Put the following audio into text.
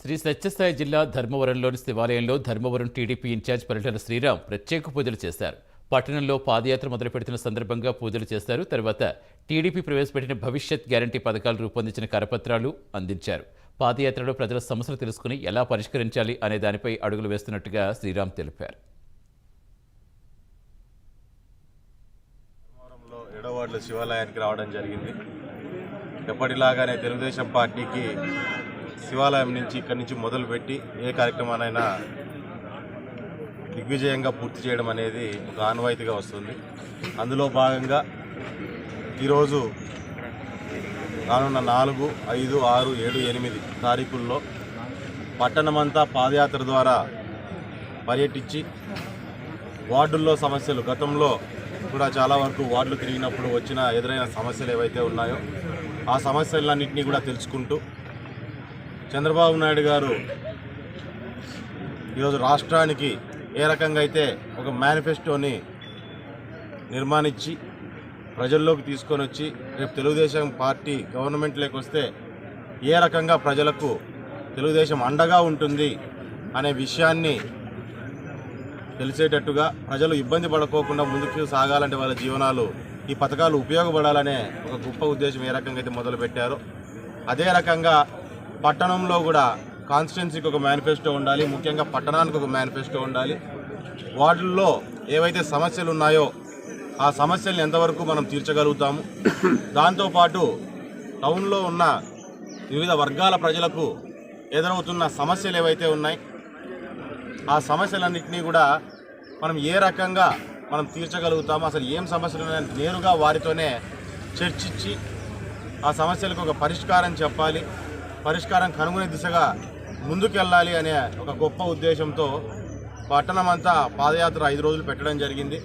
శ్రీ సత్యసాయి జిల్లా ధర్మవరంలోని శివాలయంలో Dharmavaram TDP incharge పర్యటన శ్రీరామ్ ప్రత్యేక పూజలు చేశారు. పట్టణంలో పాదయాత్ర మొదలుపెడుతున్న సందర్భంగా పూజలు చేశారు. తర్వాత టీడీపీ ప్రవేశపెట్టిన భవిష్యత్ గ్యారంటీ పథకాలు రూపొందించిన కరపత్రాలు అందించారు. పాదయాత్రలో ప్రజల సమస్యలు తెలుసుకుని ఎలా పరిష్కరించాలి అనే దానిపై అడుగులు వేస్తున్నట్టుగా శ్రీరామ్ తెలిపారు. శివాలయానికి రావడం జరిగింది. ఎప్పటిలాగానే తెలుగుదేశం పార్టీకి శివాలయం నుంచి ఇక్కడి నుంచి మొదలుపెట్టి ఏ కార్యక్రమానైనా దిగ్విజయంగా పూర్తి చేయడం అనేది ఒక ఆనవాయితీగా వస్తుంది. అందులో భాగంగా ఈరోజు రానున్న నాలుగు ఐదు ఆరు ఏడు ఎనిమిది తారీఖుల్లో పట్టణమంతా పాదయాత్ర ద్వారా పర్యటించి వార్డుల్లో సమస్యలు గతంలో కూడా చాలా వరకు వార్డులు తిరిగినప్పుడు వచ్చిన ఎదురైన సమస్యలు ఏవైతే ఉన్నాయో ఆ సమస్యలన్నింటినీ కూడా తెలుసుకుంటూ చంద్రబాబు నాయుడు గారు ఈరోజు రాష్ట్రానికి ఏ రకంగా అయితే ఒక మేనిఫెస్టోని నిర్మాణించి ప్రజల్లోకి తీసుకొని వచ్చి రేపు తెలుగుదేశం పార్టీ గవర్నమెంట్లోకి వస్తే ఏ రకంగా ప్రజలకు తెలుగుదేశం అండగా ఉంటుంది అనే విషయాన్ని తెలిసేటట్టుగా ప్రజలు ఇబ్బంది పడుకోకుండా ముందుకు సాగాలంటే వాళ్ళ జీవనాలు ఈ పథకాలు ఉపయోగపడాలనే ఒక గొప్ప ఉద్దేశం ఏ రకంగా అయితే మొదలుపెట్టారో అదే రకంగా పట్టణంలో కూడా కాన్స్టిట్యున్సీకి ఒక మేనిఫెస్టో ఉండాలి ముఖ్యంగా పట్టణానికి ఒక మేనిఫెస్టో ఉండాలి. వార్డుల్లో ఏవైతే సమస్యలు ఉన్నాయో ఆ సమస్యలను ఎంతవరకు మనం తీర్చగలుగుతాము? దాంతోపాటు టౌన్లో ఉన్న వివిధ వర్గాల ప్రజలకు ఎదురవుతున్న సమస్యలు ఏవైతే ఉన్నాయి ఆ సమస్యలన్నింటినీ కూడా మనం ఏ రకంగా మనం తీర్చగలుగుతామో? అసలు ఏం సమస్యలు ఉన్నాయని నేరుగా వారితోనే చర్చించి ఆ సమస్యలకు ఒక పరిష్కారం చెప్పాలి. పరిష్కారం కనుగొనే దిశగా ముందుకెళ్ళాలి అనే ఒక గొప్ప ఉద్దేశంతో పట్టణమంతా పాదయాత్ర ఐదు రోజులు పెట్టడం జరిగింది.